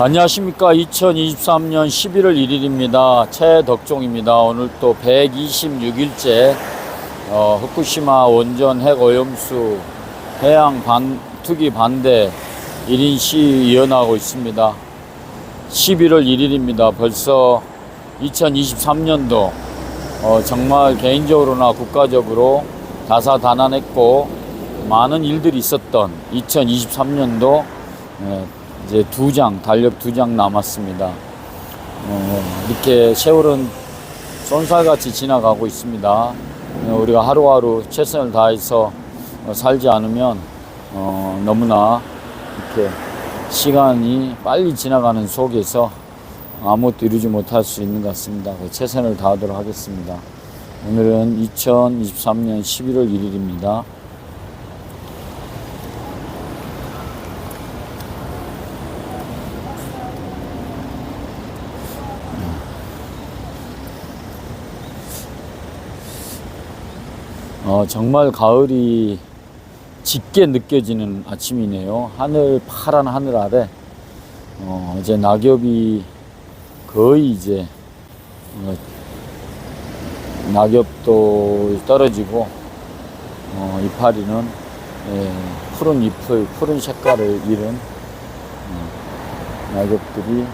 안녕하십니까. 2023년 11월 1일입니다. 최덕종입니다. 오늘 또 126일째 어, 후쿠시마 원전 핵 오염수 해양 반, 투기 반대 1인 시위 이어나가고 있습니다. 11월 1일입니다. 벌써 2023년도 어, 정말 개인적으로나 국가적으로 다사다난했고 많은 일들이 있었던 2023년도 이제 두 장, 달력 두 장 남았습니다. 어, 이렇게 세월은 쏜살같이 지나가고 있습니다. 어, 우리가 하루하루 최선을 다해서 어, 살지 않으면 어, 너무나 이렇게 시간이 빨리 지나가는 속에서 아무것도 이루지 못할 수 있는 것 같습니다. 그 최선을 다하도록 하겠습니다. 오늘은 2023년 11월 1일입니다. 어, 정말 가을이 짙게 느껴지는 아침이네요. 하늘, 파란 하늘 아래, 어, 이제 낙엽이 거의 이제, 어, 낙엽도 떨어지고, 어, 이파리는, 예, 푸른 잎을, 푸른 색깔을 잃은, 어, 낙엽들이,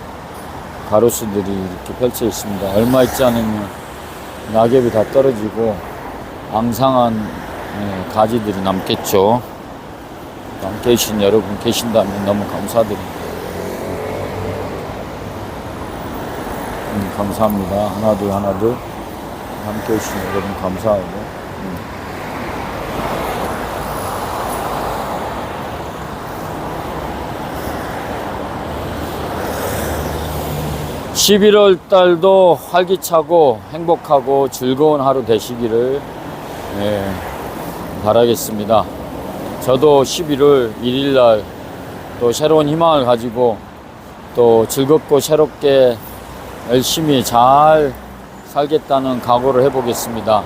가로수들이 이렇게 펼쳐 있습니다. 얼마 있지 않으면 낙엽이 다 떨어지고, 앙상한 예, 가지들이 남겠죠. 안 계신 여러분 계신다면 너무 감사드립니다. 음, 감사합니다. 하나 둘 하나 둘 함께 해주신 여러분 감사하고 음. 11월 달도 활기차고 행복하고 즐거운 하루 되시기를 예, 바라겠습니다. 저도 11월 1일 날 또 새로운 희망을 가지고 또 즐겁고 새롭게 열심히 잘 살겠다는 각오를 해보겠습니다.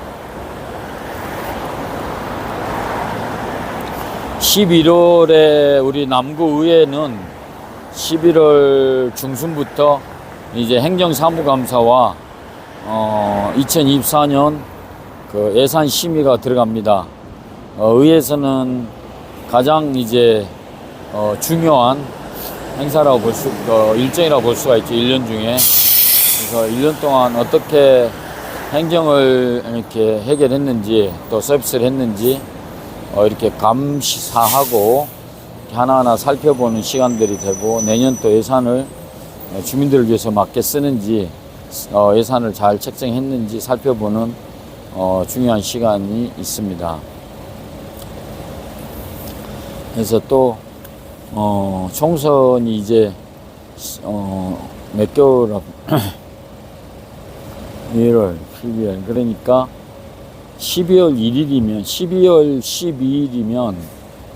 11월에 우리 남구의회는 11월 중순부터 이제 행정사무감사와 어, 2024년 그 예산 심의가 들어갑니다. 어, 의회에서는 가장 이제 어, 중요한 행사라고 볼 수, 어, 일정이라고 볼 수가 있죠. 1년 중에. 그래서 1년 동안 어떻게 행정을 이렇게 해결했는지 또 서비스를 했는지 어, 이렇게 감시사하고 하나하나 살펴보는 시간들이 되고 내년 또 예산을 어, 주민들을 위해서 맞게 쓰는지 어, 예산을 잘 책정했는지 살펴보는 어, 중요한 시간이 있습니다. 그래서 또 어, 총선이 이제 어, 몇 개월 앞 1월, 12월 그러니까 12월 1일이면 12월 12일이면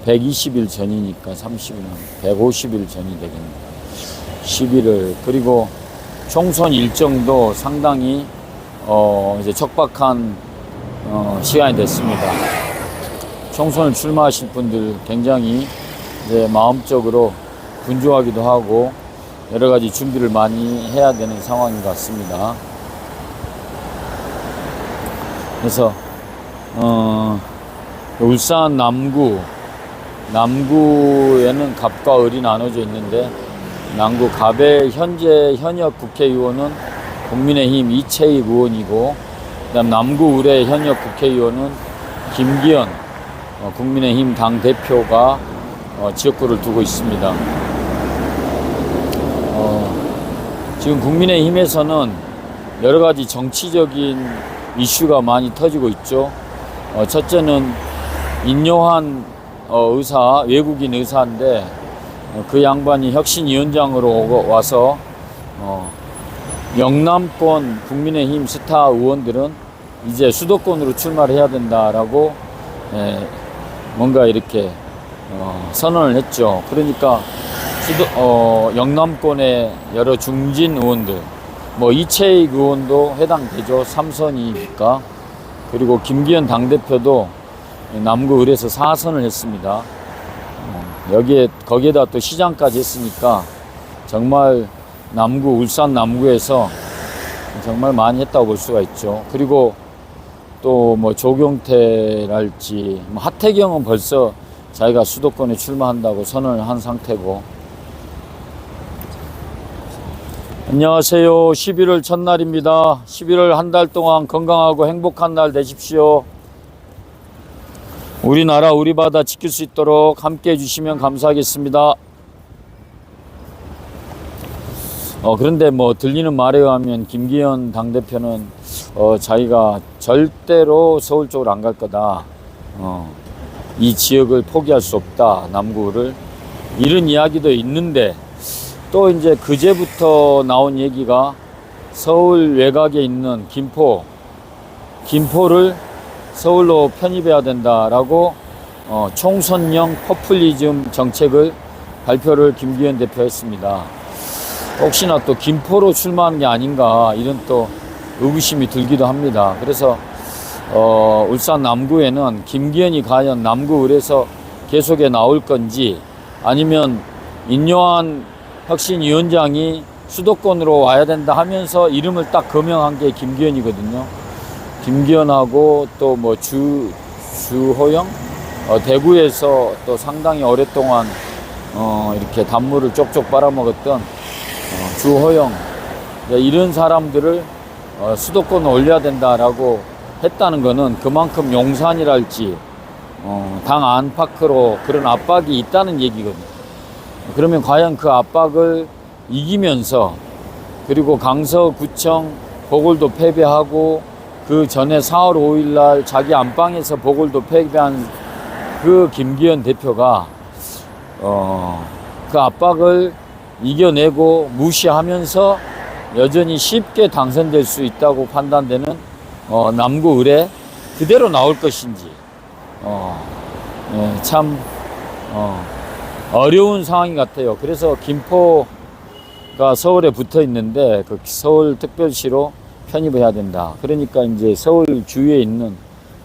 120일 전이니까 30일은 150일 전이 되겠네요. 11월 그리고 총선 일정도 상당히 어 이제 척박한 어 시간이 됐습니다. 총선을 출마하실 분들 굉장히 이제 마음적으로 분주하기도 하고 여러 가지 준비를 많이 해야 되는 상황인 것 같습니다. 그래서 어 울산 남구 남구에는 갑과 을이 나눠져 있는데 남구 갑의 현재 현역 국회의원은 국민의힘 이채익 의원이고 그다음 남구 을의 현역 국회의원은 김기현 어, 국민의힘 당 대표가 어, 지역구를 두고 있습니다. 어, 지금 국민의힘에서는 여러 가지 정치적인 이슈가 많이 터지고 있죠. 어, 첫째는 인요한 어, 의사, 외국인 의사인데 어, 그 양반이 혁신위원장으로 와서 어, 영남권 국민의힘 스타 의원들은 이제 수도권으로 출마를 해야 된다라고 에, 뭔가 이렇게 어, 선언을 했죠. 그러니까 수도, 어, 영남권의 여러 중진 의원들, 뭐 이채익 의원도 해당되죠. 삼선이니까. 그리고 김기현 당대표도 남구 을에서 사선을 했습니다. 어, 여기에 거기에다 또 시장까지 했으니까 정말 남구 울산 남구에서 정말 많이 했다고 볼 수가 있죠. 그리고 또 뭐 조경태랄지 뭐 하태경은 벌써 자기가 수도권에 출마한다고 선언을 한 상태고 안녕하세요. 11월 첫날입니다. 11월 한 달 동안 건강하고 행복한 날 되십시오. 우리나라 우리 바다 지킬 수 있도록 함께 해주시면 감사하겠습니다. 어, 그런데 뭐 들리는 말에 의하면 김기현 당대표는 어, 자기가 절대로 서울 쪽으로 안 갈 거다. 어, 이 지역을 포기할 수 없다. 남구를. 이런 이야기도 있는데 또 이제 그제부터 나온 얘기가 서울 외곽에 있는 김포, 김포를 서울로 편입해야 된다라고 어, 총선형 퍼플리즘 정책을 발표를 김기현 대표 했습니다. 혹시나 또 김포로 출마하는 게 아닌가 이런 또 의구심이 들기도 합니다. 그래서 어, 울산 남구에는 김기현이 과연 남구 을에서 계속해 나올 건지 아니면 인요한 혁신위원장이 수도권으로 와야 된다 하면서 이름을 딱 거명한 게 김기현이거든요. 김기현하고 또 뭐 주 주호영 어, 대구에서 또 상당히 오랫동안 어, 이렇게 단물을 쪽쪽 빨아먹었던 어, 주호영 네, 이런 사람들을 어, 수도권에 올려야 된다라고 했다는 거는 그만큼 용산이랄지 어, 당 안팎으로 그런 압박이 있다는 얘기거든요. 그러면 과연 그 압박을 이기면서 그리고 강서구청 보궐도 패배하고 그 전에 4월 5일 날 자기 안방에서 보궐도 패배한 그 김기현 대표가 어, 그 압박을 이겨내고 무시하면서 여전히 쉽게 당선될 수 있다고 판단되는 어, 남구 의뢰 그대로 나올 것인지 어, 예, 참 어, 어려운 상황인 것 같아요. 그래서 김포가 서울에 붙어 있는데 그 서울 특별시로 편입해야 된다. 그러니까 이제 서울 주위에 있는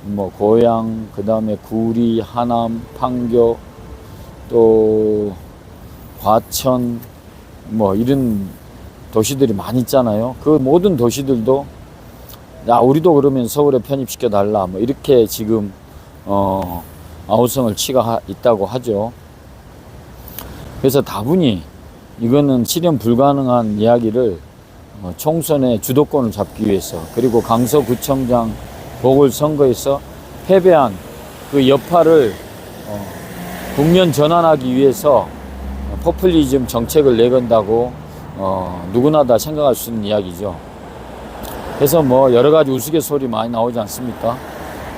뭐 고양, 그 다음에 구리, 하남, 판교, 또 과천, 뭐 이런 도시들이 많이 있잖아요. 그 모든 도시들도 야 우리도 그러면 서울에 편입시켜 달라. 뭐 이렇게 지금 어 아우성을 치가 하- 있다고 하죠. 그래서 다분히 이거는 실현 불가능한 이야기를 어, 총선의 주도권을 잡기 위해서 그리고 강서구청장 보궐선거에서 패배한 그 여파를 어, 국면 전환하기 위해서 포퓰리즘 정책을 내건다고 어, 누구나 다 생각할 수 있는 이야기죠. 그래서 뭐 여러 가지 우스갯소리 많이 나오지 않습니까?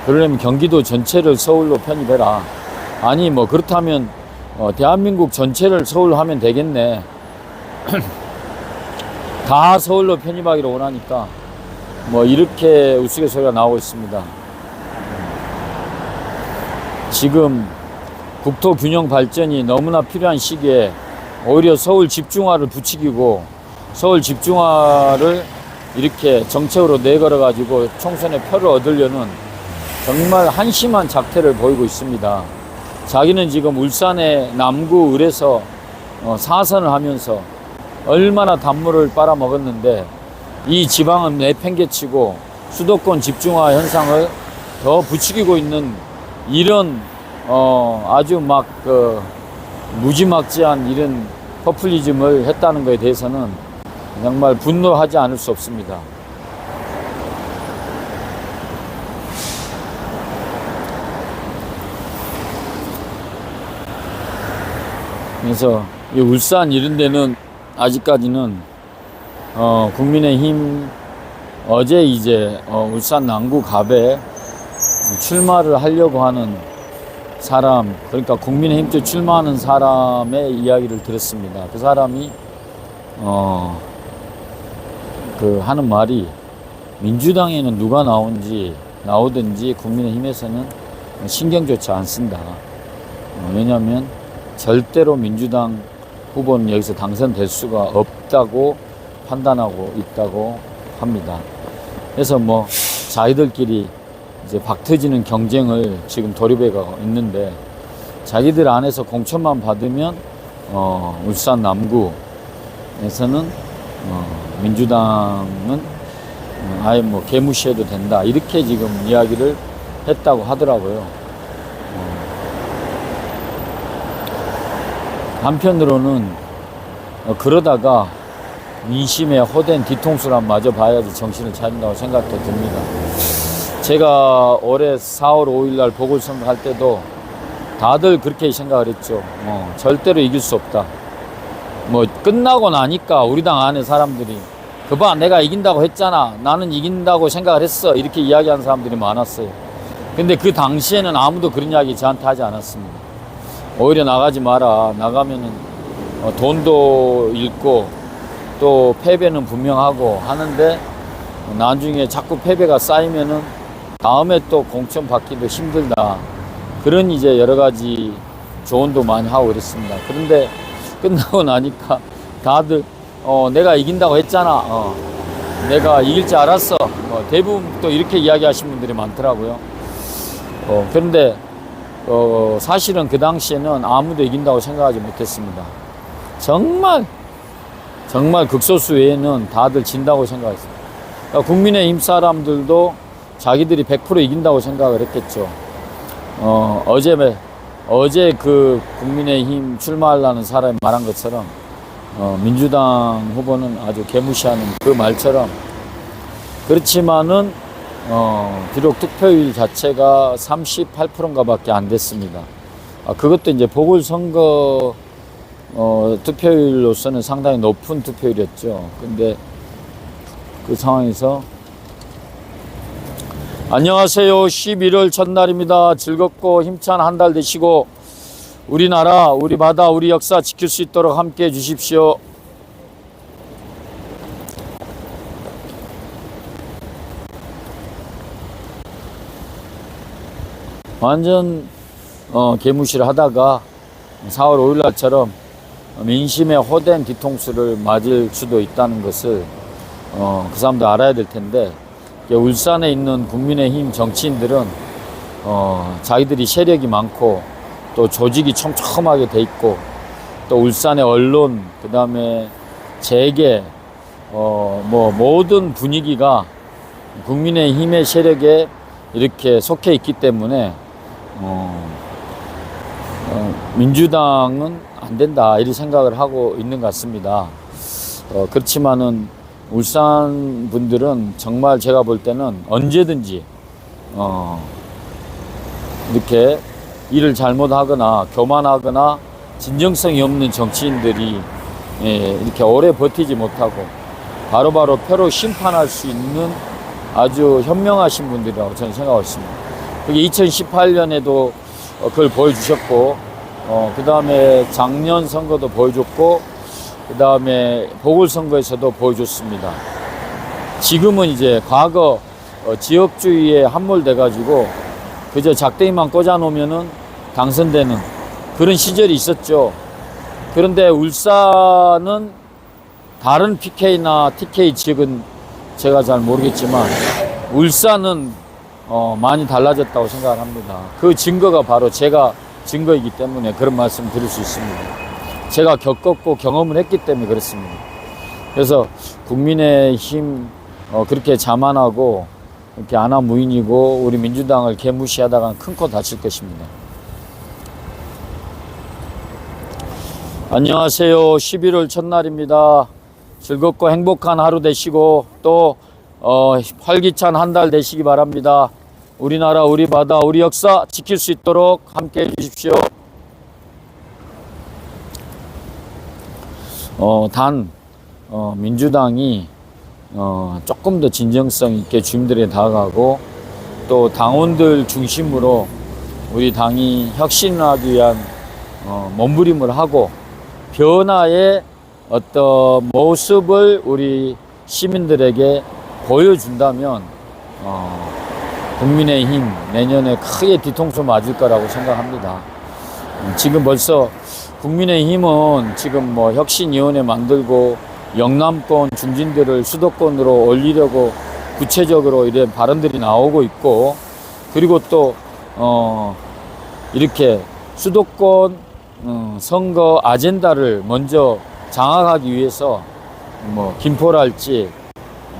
그러려면 경기도 전체를 서울로 편입해라. 아니 뭐 그렇다면 어, 대한민국 전체를 서울로 하면 되겠네. 다 서울로 편입하기로 원하니까 뭐 이렇게 우스갯소리가 나오고 있습니다. 지금 국토 균형 발전이 너무나 필요한 시기에 오히려 서울 집중화를 부추기고 서울 집중화를 이렇게 정책으로 내걸어 가지고 총선에 표를 얻으려는 정말 한심한 작태를 보이고 있습니다. 자기는 지금 울산의 남구 을에서 어, 사선을 하면서 얼마나 단물을 빨아먹었는데 이 지방은 내팽개치고 수도권 집중화 현상을 더 부추기고 있는 이런 어, 아주 막그 무지막지한 이런 퍼플리즘을 했다는 것에 대해서는 정말 분노하지 않을 수 없습니다. 그래서 이 울산 이런 데는 아직까지는 어, 국민의힘 어제 이제 어, 울산 남구 갑에 출마를 하려고 하는 사람 그러니까 국민의힘 쪽 출마하는 사람의 이야기를 들었습니다. 그 사람이 어, 그 하는 말이 민주당에는 누가 나온지 나오든지 국민의힘에서는 신경조차 안 쓴다. 어, 왜냐하면 절대로 민주당 후보는 여기서 당선될 수가 없다고 판단하고 있다고 합니다. 그래서 뭐 자기들끼리 이제 박 터지는 경쟁을 지금 돌입해 가고 있는데 자기들 안에서 공천만 받으면 어, 울산 남구 어, 민주당은 어, 아예 뭐 개무시해도 된다 이렇게 지금 이야기를 했다고 하더라고요. 어, 한편으로는 어, 그러다가 민심에 호된 뒤통수를 마저 봐야지 정신을 차린다고 생각도 듭니다. 제가 올해 4월 5일 날 보궐선거 할 때도 다들 그렇게 생각을 했죠. 뭐 절대로 이길 수 없다. 뭐 끝나고 나니까 우리 당 안에 사람들이 그봐 내가 이긴다고 했잖아. 나는 이긴다고 생각을 했어. 이렇게 이야기하는 사람들이 많았어요. 근데 그 당시에는 아무도 그런 이야기 저한테 하지 않았습니다. 오히려 나가지 마라. 나가면은 어, 돈도 잃고 또 패배는 분명하고 하는데 나중에 자꾸 패배가 쌓이면은 다음에 또 공천 받기도 힘들다. 그런 이제 여러 가지 조언도 많이 하고 그랬습니다. 그런데 끝나고 나니까 다들 어, 내가 이긴다고 했잖아. 어, 내가 이길 줄 알았어. 어, 대부분 또 이렇게 이야기하시는 분들이 많더라고요. 어, 그런데 어, 사실은 그 당시에는 아무도 이긴다고 생각하지 못했습니다. 정말 정말 극소수 외에는 다들 진다고 생각했어요. 그러니까 국민의힘 사람들도 자기들이 100% 이긴다고 생각을 했겠죠. 어, 어제, 어제 그 국민의힘 출마하려는 사람이 말한 것처럼, 어, 민주당 후보는 아주 개무시하는 그 말처럼, 그렇지만은, 어, 비록 득표율 자체가 38%인가 밖에 안 됐습니다. 아, 그것도 이제 보궐선거, 어, 득표율로서는 상당히 높은 득표율이었죠. 근데 그 상황에서 안녕하세요. 11월 첫날입니다. 즐겁고 힘찬 한 달 되시고 우리나라, 우리 바다, 우리 역사 지킬 수 있도록 함께 해 주십시오. 완전 어, 개무시를 하다가 4월 5일 날처럼 민심의 호된 뒤통수를 맞을 수도 있다는 것을 어, 그 사람도 알아야 될 텐데 울산에 있는 국민의힘 정치인들은 어, 자기들이 세력이 많고 또 조직이 촘촘하게 돼 있고 또 울산의 언론 그 다음에 재계 어, 뭐 모든 분위기가 국민의힘의 세력에 이렇게 속해 있기 때문에 어, 어, 민주당은 안 된다 이런 생각을 하고 있는 것 같습니다. 어, 그렇지만은 울산 분들은 정말 제가 볼 때는 언제든지 어, 이렇게 일을 잘못하거나 교만하거나 진정성이 없는 정치인들이 예, 이렇게 오래 버티지 못하고 바로바로 표로 심판할 수 있는 아주 현명하신 분들이라고 저는 생각하고 있습니다. 그게 2018년에도 그걸 보여주셨고, 어, 그 다음에 작년 선거도 보여줬고, 그 다음에 보궐선거에서도 보여줬습니다. 지금은 이제 과거 어, 지역주의에 함몰돼 가지고 그저 작대기만 꽂아놓으면은 당선되는 그런 시절이 있었죠. 그런데 울산은 다른 PK나 TK 지역은 제가 잘 모르겠지만 울산은 어, 많이 달라졌다고 생각을 합니다. 그 증거가 바로 제가 증거이기 때문에 그런 말씀 드릴 수 있습니다. 제가 겪었고 경험을 했기 때문에 그렇습니다. 그래서 국민의 힘 어, 그렇게 자만하고 이렇게 안하무인이고 우리 민주당을 개무시하다가 큰코 다칠 것입니다. 안녕하세요. 11월 첫날입니다. 즐겁고 행복한 하루 되시고 또 어, 활기찬 한 달 되시기 바랍니다. 우리나라, 우리 바다, 우리 역사 지킬 수 있도록 함께 해 주십시오. 어, 단 어, 민주당이 어, 조금 더 진정성 있게 주민들에 다가가고 또 당원들 중심으로 우리 당이 혁신하기 위한 어, 몸부림을 하고 변화의 어떤 모습을 우리 시민들에게 보여준다면 어, 국민의힘 내년에 크게 뒤통수 맞을 거라고 생각합니다. 음, 지금 벌써 국민의힘은 지금 뭐 혁신위원회 만들고 영남권 중진들을 수도권으로 올리려고 구체적으로 이런 발언들이 나오고 있고 그리고 또 어, 이렇게 수도권 어, 선거 아젠다를 먼저 장악하기 위해서 뭐 김포랄지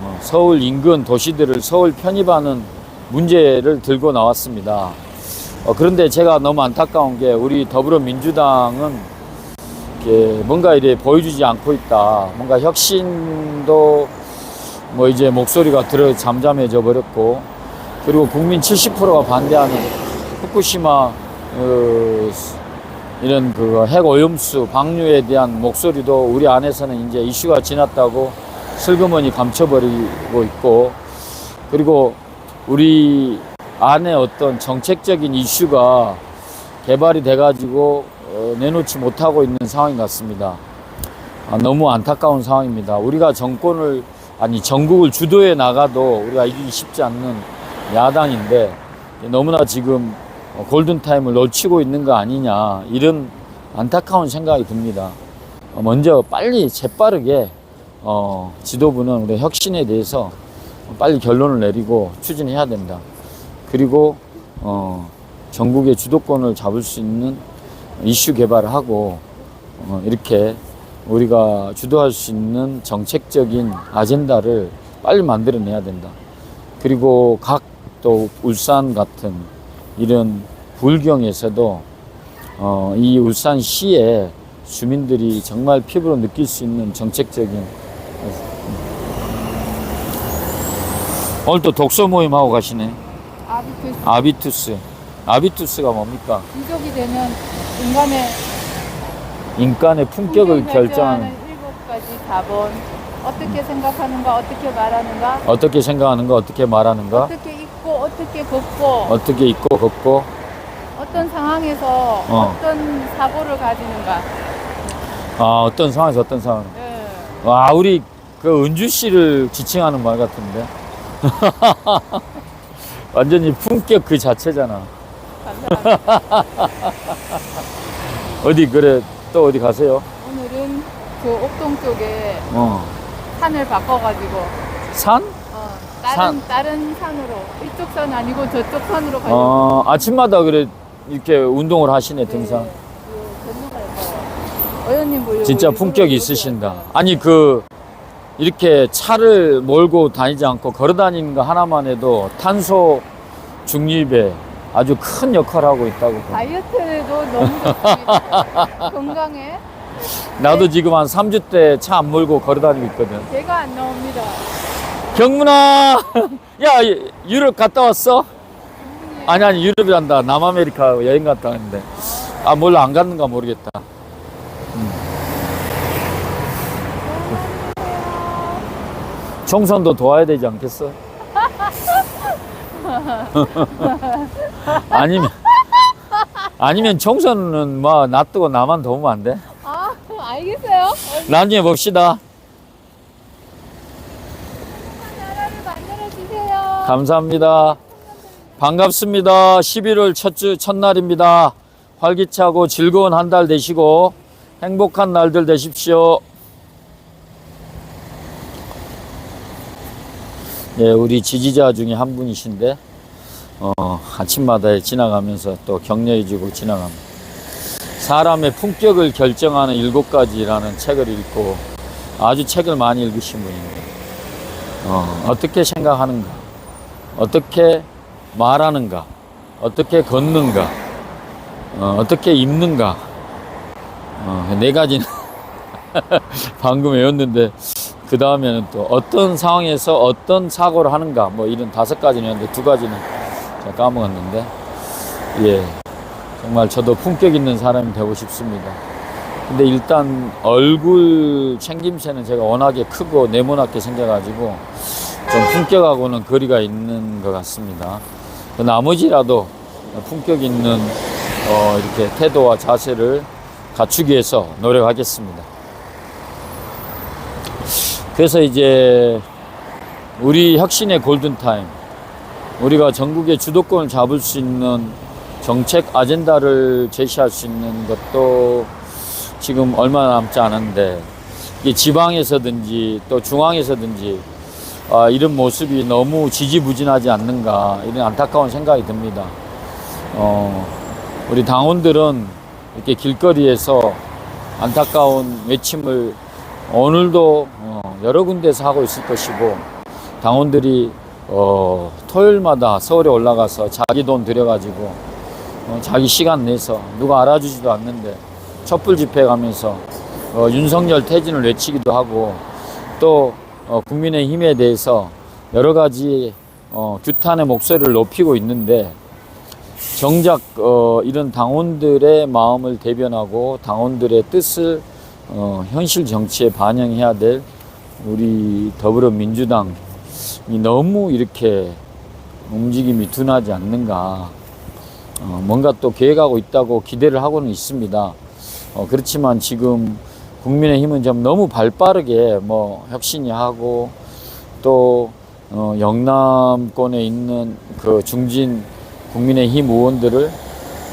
뭐 서울 인근 도시들을 서울 편입하는 문제를 들고 나왔습니다. 어, 그런데 제가 너무 안타까운 게 우리 더불어민주당은 뭔가 이래 보여주지 않고 있다. 뭔가 혁신도 뭐 이제 목소리가 들어 잠잠해져 버렸고 그리고 국민 70%가 반대하는 후쿠시마 어, 이런 그 핵 오염수 방류에 대한 목소리도 우리 안에서는 이제 이슈가 지났다고 슬그머니 감춰버리고 있고 그리고 우리 안에 어떤 정책적인 이슈가 개발이 돼가지고 어, 내놓지 못하고 있는 상황인 것 같습니다. 아, 너무 안타까운 상황입니다. 우리가 정권을 아니 전국을 주도해 나가도 우리가 이기기 쉽지 않는 야당인데 너무나 지금 어, 골든 타임을 놓치고 있는 거 아니냐 이런 안타까운 생각이 듭니다. 어, 먼저 빨리 재빠르게 어, 지도부는 우리 혁신에 대해서 빨리 결론을 내리고 추진해야 된다. 그리고 어, 전국의 주도권을 잡을 수 있는 이슈 개발을 하고 어, 이렇게 우리가 주도할 수 있는 정책적인 아젠다를 빨리 만들어내야 된다. 그리고 각 또 울산 같은 이런 불경에서도 어, 이 울산 시에 주민들이 정말 피부로 느낄 수 있는 정책적인 오늘 또 독서 모임 하고 가시네. 아비투스 아비투스. 아비투스가 뭡니까? 귀족이 되면 인간의 인간의 품격을 결정하는 일곱 가지 답은 어떻게 생각하는가, 어떻게 말하는가, 어떻게 생각하는가, 어떻게 말하는가, 어떻게 입고, 어떻게 걷고, 어떻게 있고 걷고, 어떤 상황에서 어. 어. 떤 사고를 가지는가. 아, 어떤 상황에서 어떤 상황. 예. 와, 우리 그 은주 씨를 지칭하는 말 같은데. 완전히 품격 그 자체잖아. 어디 그래 또 어디 가세요? 오늘은 그 옥동 쪽에 어. 산을 바꿔가지고 산? 어, 다른 산. 다른 산으로 이쪽 산 아니고 저쪽 산으로 가려고. 어, 아침마다 그래 이렇게 운동을 하시네 등산. 네, 그 건너갈 거예요. 어연님 보려고 진짜 일부러 이렇게 있으신다. 왔어요. 아니 그 이렇게 차를 몰고 다니지 않고 걸어 다니는 거 하나만 해도 탄소 중립에 아주 큰 역할을 하고 있다고. 봐. 다이어트도 너무 좋습니다. 건강에 나도 지금 한 3주 때 차 안 몰고 걸어 다니고 있거든. 배가 안 나옵니다. 경문아, 야 유럽 갔다 왔어? 아니 아니 유럽이란다. 남아메리카 여행 갔다 왔는데 아 몰라 안 갔는가 모르겠다. 음. 총선도 도와야 되지 않겠어? 아니면 아니면 총선은 뭐 놔두고 나만 도우면 안 돼? 아, 알겠어요. 나중에 봅시다. 나라를 만들어 주세요. 감사합니다. 반갑습니다. 11월 첫 주, 첫날입니다. 활기차고 즐거운 한 달 되시고 행복한 날들 되십시오. 예, 우리 지지자 중에 한 분이신데, 어, 아침마다 지나가면서 또 격려해 주고 지나갑니다. 사람의 품격을 결정하는 일곱 가지라는 책을 읽고 아주 책을 많이 읽으신 분입니다. 어, 어떻게 생각하는가? 어떻게 말하는가? 어떻게 걷는가? 어, 어떻게 입는가? 어, 네 가지는 방금 외웠는데 그 다음에는 또 어떤 상황에서 어떤 사고를 하는가? 뭐 이런 다섯 가지는 였는데 두 가지는 제가 까먹었는데 예 정말 저도 품격 있는 사람이 되고 싶습니다. 근데 일단 얼굴 챙김새는 제가 워낙에 크고 네모나게 생겨가지고 좀 품격하고는 거리가 있는 것 같습니다. 그 나머지라도 품격 있는 어, 이렇게 태도와 자세를 갖추기 위해서 노력하겠습니다. 그래서 이제 우리 혁신의 골든타임, 우리가 전국의 주도권을 잡을 수 있는 정책 아젠다를 제시할 수 있는 것도 지금 얼마 남지 않은데 이게 지방에서든지 또 중앙에서든지 아, 이런 모습이 너무 지지부진하지 않는가 이런 안타까운 생각이 듭니다. 어, 우리 당원들은 이렇게 길거리에서 안타까운 외침을 오늘도 어, 여러 군데서 하고 있을 것이고 당원들이 어, 토요일마다 서울에 올라가서 자기 돈 들여가지고 어, 자기 시간 내서 누가 알아주지도 않는데 촛불 집회 가면서 어, 윤석열 퇴진을 외치기도 하고 또 어, 국민의힘에 대해서 여러 가지 어, 규탄의 목소리를 높이고 있는데 정작 어, 이런 당원들의 마음을 대변하고 당원들의 뜻을 어, 현실 정치에 반영해야 될 우리 더불어민주당이 너무 이렇게 움직임이 둔하지 않는가. 어, 뭔가 또 계획하고 있다고 기대를 하고는 있습니다. 어, 그렇지만 지금 국민의힘은 좀 너무 발 빠르게 뭐 혁신이 하고 또 어, 영남권에 있는 그 중진 국민의힘 의원들을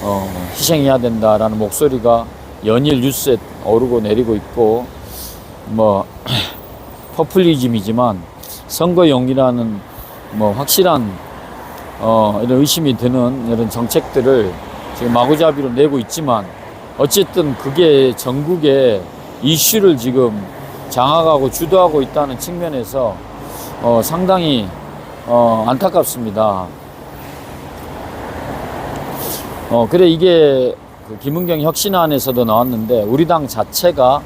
어, 희생해야 된다라는 목소리가 연일 뉴스에 오르고 내리고 있고 뭐 포퓰리즘이지만 선거용이라는 뭐 확실한 어, 이런 의심이 드는 이런 정책들을 지금 마구잡이로 내고 있지만 어쨌든 그게 전국의 이슈를 지금 장악하고 주도하고 있다는 측면에서 어, 상당히 어, 안타깝습니다. 어, 그래 이게 그 김은경 혁신안에서도 나왔는데 우리 당 자체가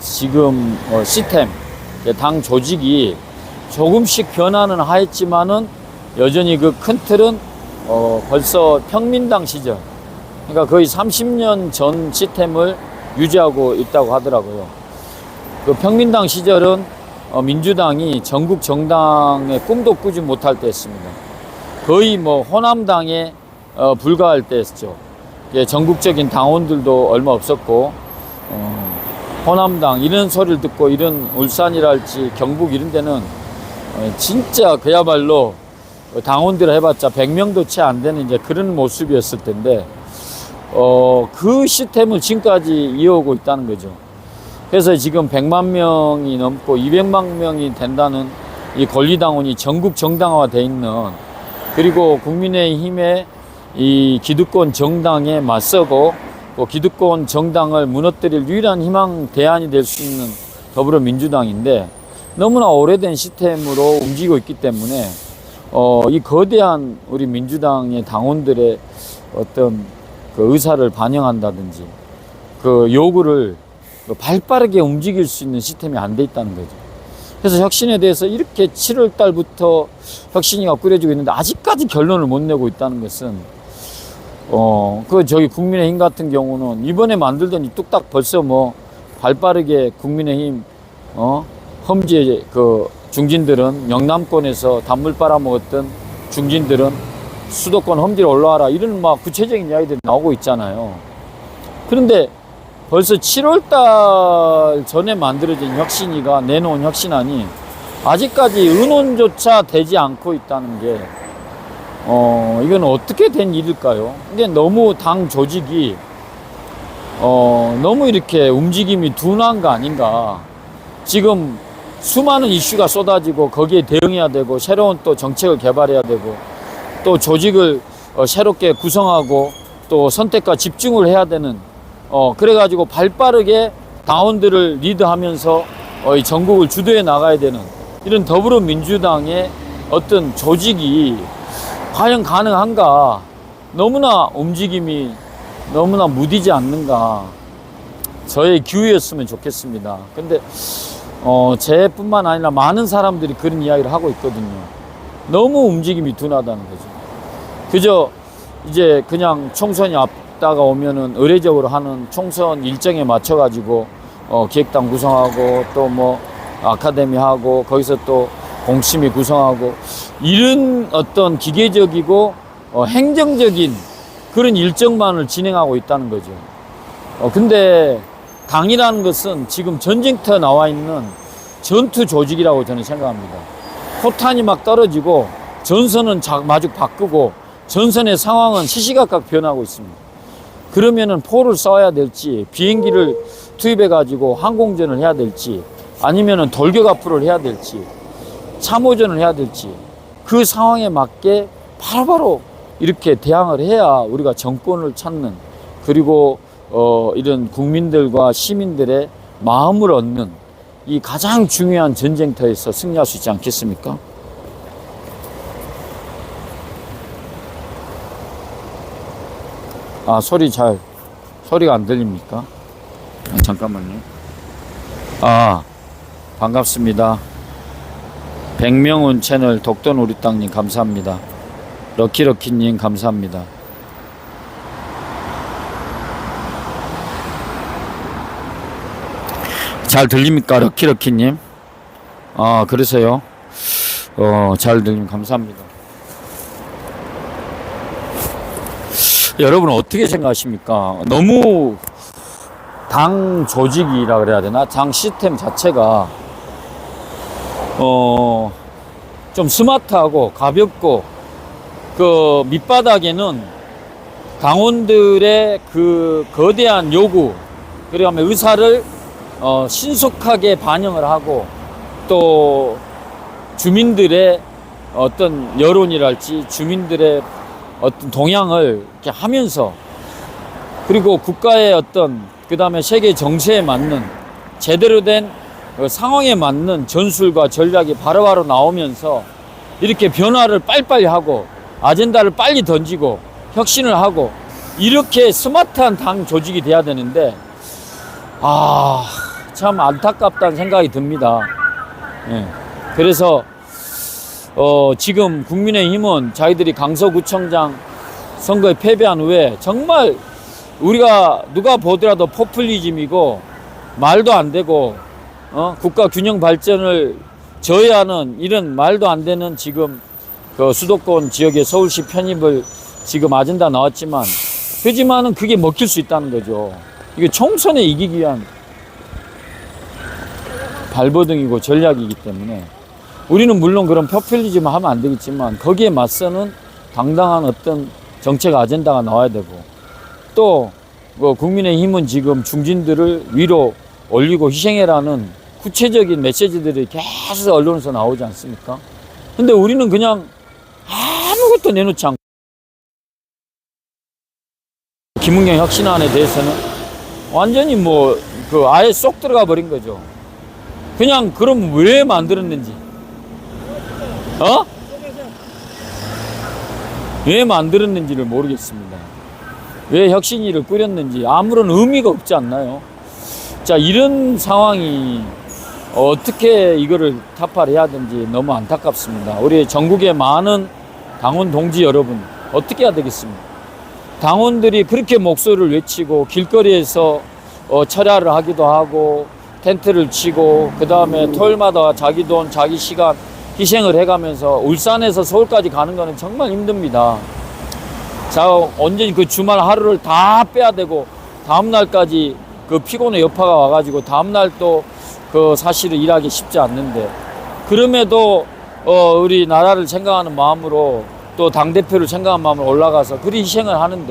지금 어, 시스템, 당 조직이 조금씩 변화는 하였지만은 여전히 그 큰 틀은 어, 벌써 평민당 시절, 그러니까 거의 30년 전 시스템을 유지하고 있다고 하더라고요. 그 평민당 시절은 어, 민주당이 전국 정당의 꿈도 꾸지 못할 때였습니다. 거의 뭐 호남당에 어, 불과할 때였죠. 예, 전국적인 당원들도 얼마 없었고 어, 호남당 이런 소리를 듣고 이런 울산이랄지 경북 이런 데는 어, 진짜 그야말로 당원들 해봤자 100명도 채 안 되는 이제 그런 모습이었을 텐데 어, 그 시스템을 지금까지 이어오고 있다는 거죠. 그래서 지금 100만 명이 넘고 200만 명이 된다는 이 권리당원이 전국 정당화가 돼 있는 그리고 국민의힘의 이 기득권 정당에 맞서고 또 기득권 정당을 무너뜨릴 유일한 희망 대안이 될 수 있는 더불어민주당인데 너무나 오래된 시스템으로 움직이고 있기 때문에 어, 이 거대한 우리 민주당의 당원들의 어떤 그 의사를 반영한다든지 그 요구를 그 발빠르게 움직일 수 있는 시스템이 안 돼 있다는 거죠. 그래서 혁신에 대해서 이렇게 7월 달부터 혁신이가 꾸려지고 있는데 아직까지 결론을 못 내고 있다는 것은 어, 그 저기 국민의힘 같은 경우는 이번에 만들더니 뚝딱 벌써 뭐 발빠르게 국민의힘 어, 험지 그 중진들은 영남권에서 단물 빨아먹었던 중진들은 수도권 험지로 올라와라 이런 막 구체적인 이야기들이 나오고 있잖아요. 그런데 벌써 7월 달 전에 만들어진 혁신이가 내놓은 혁신안이 아직까지 의논조차 되지 않고 있다는 게 어, 이건 어떻게 된 일일까요? 근데 너무 당 조직이 어, 너무 이렇게 움직임이 둔한 거 아닌가. 지금 수많은 이슈가 쏟아지고 거기에 대응해야 되고 새로운 또 정책을 개발해야 되고 또 조직을 어, 새롭게 구성하고 또 선택과 집중을 해야 되는 어, 그래가지고 발 빠르게 당원들을 리드하면서 어, 이 전국을 주도해 나가야 되는 이런 더불어민주당의 어떤 조직이 과연 가능한가? 너무나 움직임이 너무나 무디지 않는가? 저의 기회였으면 좋겠습니다. 근데 어, 제뿐만 아니라 많은 사람들이 그런 이야기를 하고 있거든요. 너무 움직임이 둔하다는 거죠. 그저 이제 그냥 총선이 앞다가 오면은 의례적으로 하는 총선 일정에 맞춰 가지고 어, 기획당 구성하고 또 뭐 아카데미 하고 거기서 또 공심위 구성하고 이런 어떤 기계적이고 어, 행정적인 그런 일정만을 진행하고 있다는 거죠. 어, 근데 당이라는 것은 지금 전쟁터 나와 있는 전투 조직이라고 저는 생각합니다. 포탄이 막 떨어지고 전선은 자- 마주 바꾸고 전선의 상황은 시시각각 변하고 있습니다. 그러면은 포를 쏴야 될지 비행기를 투입해 가지고 항공전을 해야 될지 아니면은 돌격 앞으로를 해야 될지 참호전을 해야 될지 그 상황에 맞게 바로바로 이렇게 대항을 해야 우리가 정권을 찾는 그리고 어, 이런 국민들과 시민들의 마음을 얻는 이 가장 중요한 전쟁터에서 승리할 수 있지 않겠습니까? 아, 소리 잘, 소리가 안 들립니까? 아, 잠깐만요. 아, 반갑습니다. 백명훈 채널 독돈 우리 땅님 감사합니다. 럭키럭키님 감사합니다. 잘 들립니까, 럭키럭키님? 아, 그러세요? 어, 잘 들리면 감사합니다. 여러분 어떻게 생각하십니까? 너무 당 조직이라 그래야 되나? 당 시스템 자체가 어, 좀 스마트하고 가볍고 그 밑바닥에는 당원들의 그 거대한 요구 하면 의사를 어, 신속하게 반영을 하고 또 주민들의 어떤 여론이랄지 주민들의 어떤 동향을 이렇게 하면서 그리고 국가의 어떤 그 다음에 세계 정세에 맞는 제대로 된그 상황에 맞는 전술과 전략이 바로 바로 나오면서 이렇게 변화를 빨리빨리 하고 아젠다를 빨리 던지고 혁신을 하고 이렇게 스마트한 당 조직이 돼야 되는데 아 참 안타깝다는 생각이 듭니다. 예. 그래서 어, 지금 국민의힘은 자기들이 강서구청장 선거에 패배한 후에 정말 우리가 누가 보더라도 포퓰리즘이고 말도 안 되고 어? 국가 균형 발전을 저해하는 이런 말도 안 되는 지금 그 수도권 지역의 서울시 편입을 지금 아젠다 나왔지만 하지만은 그게 먹힐 수 있다는 거죠. 이게 총선에 이기기 위한 발버둥이고 전략이기 때문에 우리는 물론 그런 포퓰리즘 하면 안 되겠지만 거기에 맞서는 당당한 어떤 정책 아젠다가 나와야 되고 또뭐 국민의힘은 지금 중진들을 위로 올리고 희생해라는 구체적인 메시지들이 계속 언론에서 나오지 않습니까? 근데 우리는 그냥 아무것도 내놓지 않고 김은경 혁신안에 대해서는 완전히 뭐 그 아예 쏙 들어가 버린 거죠. 그냥 그럼 왜 만들었는지 어? 왜 만들었는지를 모르겠습니다. 왜 혁신위를 꾸렸는지 아무런 의미가 없지 않나요? 자, 이런 상황이 어떻게 이거를 타파를 해야 되는지 너무 안타깝습니다. 우리 전국의 많은 당원 동지 여러분, 어떻게 해야 되겠습니까? 당원들이 그렇게 목소리를 외치고 길거리에서 어, 철야를 하기도 하고 텐트를 치고 그 다음에 토요일마다 자기 돈, 자기 시간 희생을 해가면서 울산에서 서울까지 가는 거는 정말 힘듭니다. 자, 언제 그 주말 하루를 다 빼야 되고 다음 날까지 그 피곤의 여파가 와가지고 다음 날 또 그 사실은 일하기 쉽지 않는데 그럼에도 어, 우리 나라를 생각하는 마음으로 또 당 대표를 생각하는 마음으로 올라가서 그리 희생을 하는데